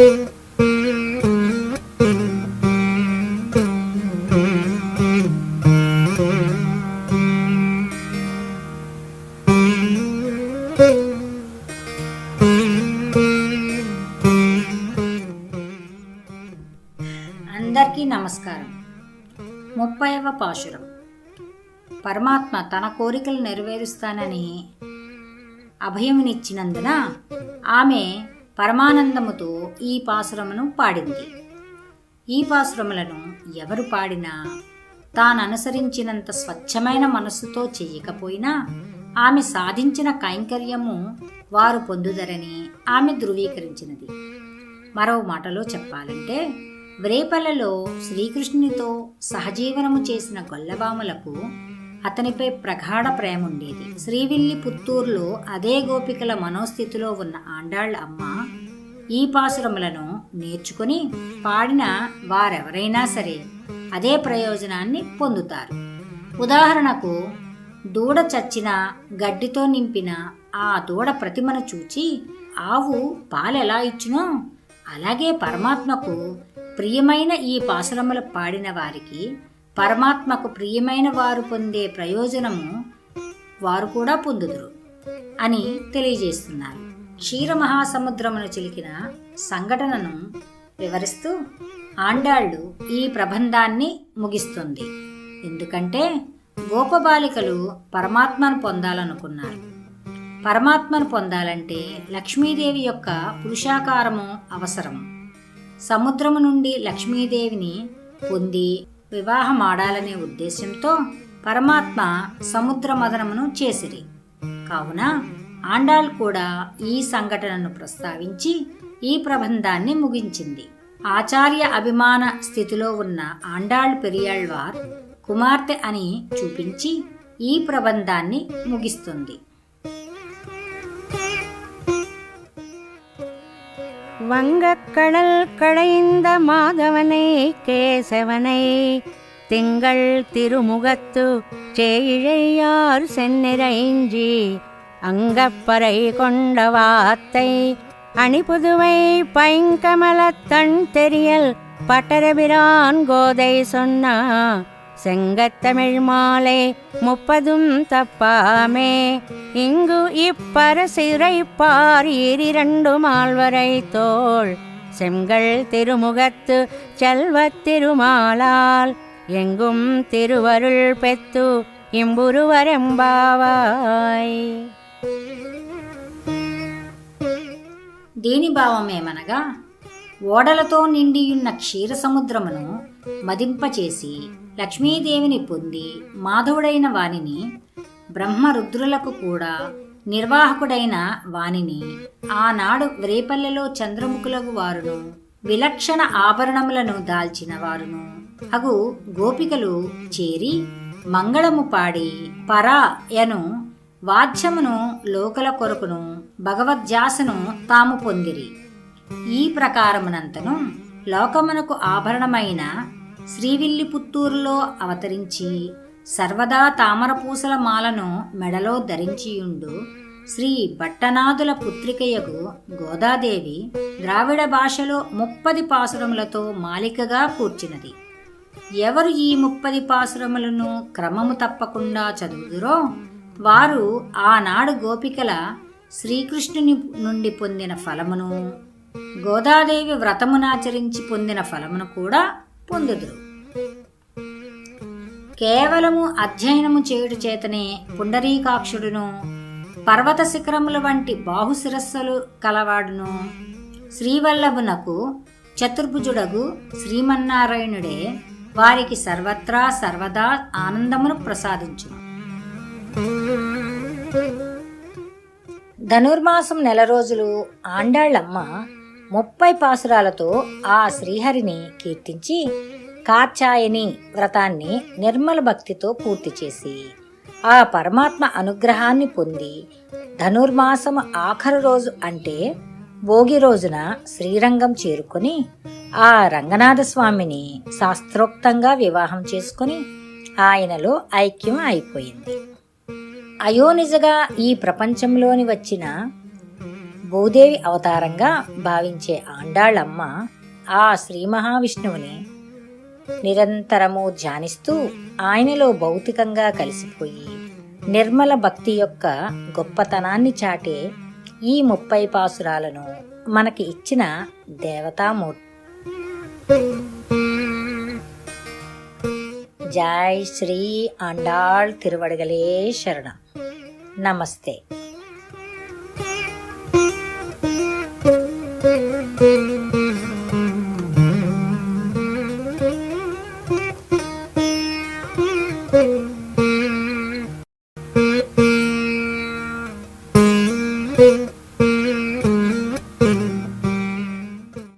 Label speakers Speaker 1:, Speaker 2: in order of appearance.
Speaker 1: అందరికీ నమస్కారం. ముప్పైవ పాశురం. పరమాత్మ తన కోరికలు నెరవేరుస్తానని అభయమునిచ్చినందున ఆమె పరమానందముతో ఈ పాసురమును పాడింది. ఈ పాసురములను ఎవరు పాడినా తాను అనుసరించినంత స్వచ్ఛమైన మనస్సుతో చేయకపోయినా ఆమె సాధించిన కైంకర్యము వారు పొందుదరని ఆమె ధృవీకరించినది. మరో మాటలో చెప్పాలంటే వ్రేపలలో శ్రీకృష్ణునితో సహజీవనము చేసిన గొల్లబాములకు అతనిపై ప్రగాఢ ప్రేమ ఉండేది శ్రీవిల్లి పుత్తూరులో అదే గోపికల మనోస్థితిలో ఉన్న ఆండాళ్ళ అమ్మ ఈ పాసురములను నేర్చుకుని పాడిన వారెవరైనా సరే అదే ప్రయోజనాన్ని పొందుతారు. ఉదాహరణకు దూడ చచ్చిన గడ్డితో నింపిన ఆ దూడ ప్రతిమను చూచి ఆవు పాలెలా ఇచ్చునో అలాగే పరమాత్మకు ప్రియమైన ఈ పాసురములు పాడిన వారికి పరమాత్మకు ప్రియమైన వారు పొందే ప్రయోజనము వారు కూడా పొందుదురు అని తెలియజేస్తున్నారు. క్షీర మహాసముద్రమును చిలికిన సంఘటనను వివరిస్తూ ఆండాళ్ళు ఈ ప్రబంధాన్ని ముగిస్తుంది. ఎందుకంటే గోపబాలికలు పరమాత్మను పొందాలనుకున్నారు. పరమాత్మను పొందాలంటే లక్ష్మీదేవి యొక్క పురుషాకారము అవసరము. సముద్రము నుండి లక్ష్మీదేవిని పొంది వివాహం ఆడాలనే ఉద్దేశంతో పరమాత్మ సముద్ర మదనమును చేసిరి. కావున ఆండాల్ కూడా ఈ సంఘటనను ప్రస్తావించి ఈ ప్రబంధాన్ని ముగించింది. ఆచార్య అభిమాన స్థితిలో ఉన్న ఆండాళ్ పెరియాళ్వార్ కుమార్తె అని చూపించి ఈ ప్రబంధాన్ని ముగిస్తుంది.
Speaker 2: வங்கக்கடல் கடைந்த மாதவனை கேசவனை. திங்கள் திருமுகத்து சேயிழையார் சென்னிறைஞ்சி அங்கப்பறை கொண்ட வாத்தை அணிபுதுவை பைங்கமலத்தன் தெரியல் பட்டரபிரான் கோதை சொன்னா. செங்கத்தமிழ் மாலை முப்பதும் தப்பாமே இங்கு இப்பர சிறைப்பார் இரிரண்டு மால்வரை தோள் செங்கல் திருமுகத்து செல்வத் திருமாலால் எங்கும் திருவருள் பெத்து ఇంబురువరెంబావాయ్
Speaker 1: దీని భావమేమనగా ఓడలతో నిండియున్న క్షీరసముద్రమును మదింపచేసి లక్ష్మీదేవిని పొంది మాధవుడైన వానిని బ్రహ్మరుద్రులకు కూడా నిర్వాహకుడైన వానిని ఆనాడు వ్రేపల్లెలో చంద్రముఖులకు వారును విలక్షణ ఆభరణములను దాల్చిన వారును. అగు గోపికలు చేరి మంగళము పాడి పరాయను వాద్యమును లోకల కొరకును భగవద్జాసను తాము పొందిరి. ఈ ప్రకారమునంతను లోకమునకు ఆభరణమైన శ్రీవిల్లిపుత్తూరులో అవతరించి సర్వదా తామరపూసల మాలను మెడలో ధరించియుండు శ్రీ భట్టనాథుల పుత్రికయ్యకు గోదాదేవి ద్రావిడ భాషలో ముప్పది పాసురములతో మాలికగా కూర్చినది. ఎవరు ఈ ముప్పది పాసురములను క్రమము తప్పకుండా చదువుదురో వారు ఆనాడు గోపికల శ్రీకృష్ణుని నుండి పొందిన ఫలమును గోదాదేవి వ్రతమునాచరించి పొందిన ఫలమును కూడా పొందుదురు. కేవలము అధ్యయనము చేయుట చేతనే పుండరీకాక్షుడును పర్వత శిఖరముల వంటి బాహుశిరస్సులు కలవాడును. శ్రీవల్లభునకు చతుర్భుజుడగు శ్రీమన్నారాయణుడే వారికి సర్వత్రా సర్వదా ఆనందమును ప్రసాదించును. ధనుర్మాసం నెల రోజులు ఆండాళ్ళమ్మ ముప్పై పాసురాలతో ఆ శ్రీహరిని కీర్తించి కాచాయని వ్రతాన్ని నిర్మల భక్తితో పూర్తి చేసి ఆ పరమాత్మ అనుగ్రహాన్ని పొంది ధనుర్మాసం ఆఖరు రోజు అంటే భోగి రోజున శ్రీరంగం చేరుకొని ఆ రంగనాథ స్వామిని శాస్త్రోక్తంగా వివాహం చేసుకుని ఆయనలో ఐక్యం అయిపోయింది. అయోనిజగా ఈ ప్రపంచంలోని వచ్చిన భూదేవి అవతారంగా భావించే ఆండాళ్ళమ్మ ఆ శ్రీ మహావిష్ణువుని నిరంతరము ధ్యానిస్తూ ఆయనలో భౌతికంగా కలిసిపోయి నిర్మల భక్తి యొక్క గొప్పతనాన్ని చాటే ఈ ముప్పై పాసురాలను మనకి ఇచ్చిన దేవతామూర్తి. జై శ్రీ అండాళ్ తిరువడగలే శరణం. నమస్తే.
Speaker 3: Thank you.